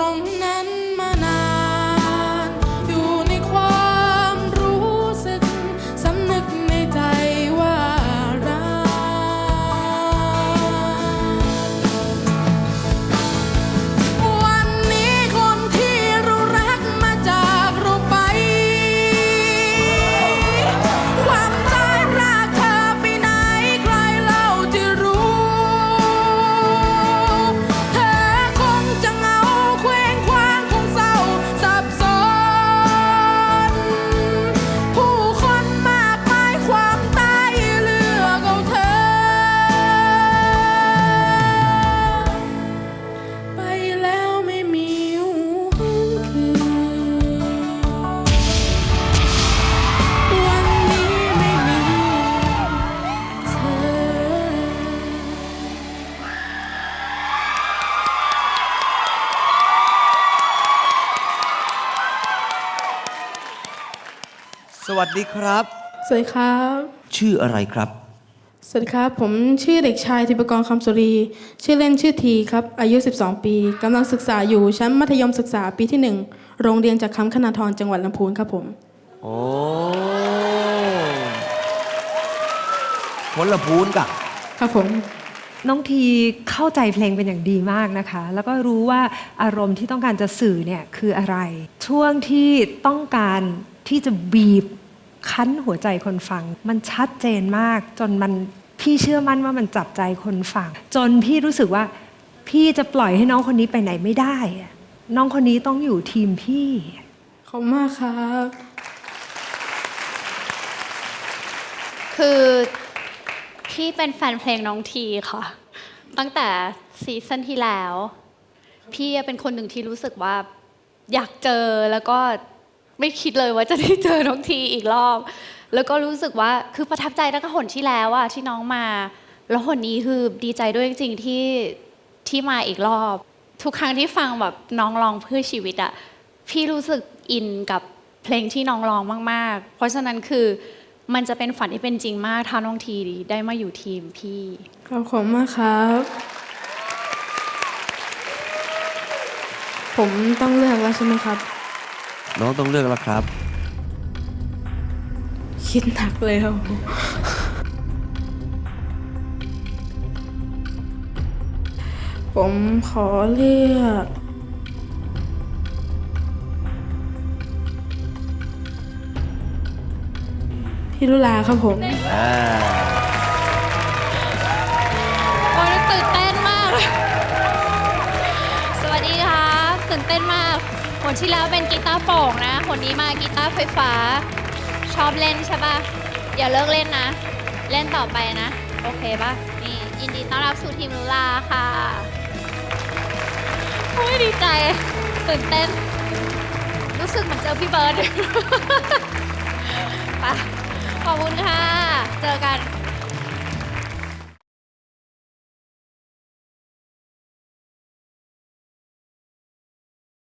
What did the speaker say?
ตรงนั้นมานาน วัสดีครับ สวัสดีครับ ชื่ออะไรครับ สวัสดีครับ ผมชื่อเด็กชายธิปกรคำสุรี ชื่อเล่นชื่อทีครับ อายุ 12 ปีกำลังศึกษาอยู่ชั้นมัธยมศึกษาปีที่ 1 โรงเรียนจากคำคณาธรจังหวัดลำพูนครับผม โอ้คนละพูนกะครับผม น้องทีเข้าใจเพลงเป็นอย่างดีมากนะคะ แล้วก็รู้ว่าอารมณ์ที่ต้องการจะสื่อเนี่ยคืออะไร ช่วงที่ต้องการที่จะบีบ คั้นหัวใจคนฟัง มันชัดเจนมาก จนมันพี่เชื่อมั่นว่ามันจับใจคนฟัง จนพี่รู้สึกว่า พี่จะปล่อยให้น้องคนนี้ไปไหนไม่ได้อะน้องคนนี้ต้องอยู่ทีมพี่ขอบคุณมากครับ คือพี่เป็นแฟนเพลงน้องทีค่ะ ตั้งแต่ซีซั่นที่แล้ว พี่เป็นคนหนึ่งที่รู้สึกว่าอยากเจอแล้วก็ ไม่คิดเลยว่าจะได้เจอน้องทีอีกรอบ แล้วก็รู้สึกว่าคือประทับใจตั้งแต่หนที่แล้วอะที่น้องมา แล้วหนนี้คือดีใจด้วยจริงๆที่ที่มาอีกรอบ ทุกครั้งที่ฟังแบบน้องร้องเพื่อชีวิตอะพี่รู้สึกอินกับเพลงที่น้องร้องมาก ๆ เพราะฉะนั้นคือมันจะเป็นฝันที่เป็นจริงมากถ้าน้องทีได้มาอยู่ทีมพี่ขอบคุณมากครับ ผมต้องเลือกแล้วใช่ไหมครับ น้องต้องเลือกแล้วครับ คิดหนักเลยครับผมขอเลือกพี่ลุลาครับผมอ่าโอ้ยตื่นเต้นมาก สวัสดีครับตื่นเต้นมาก คนที่แล้วเป็นกีตาร์โปร่งนะ คนนี้มากีตาร์ไฟฟ้า ชอบเล่นใช่ปะอย่าเลิกเล่นนะ เล่นต่อไปนะ โอเคปะนี่ยินดีต้อนรับสู่ทีมลุลาค่ะโอ้ยดีใจ ตื่นเต้น รู้สึกเหมือนเจอพี่เบิร์ดไปขอบคุณค่ะ เจอกัน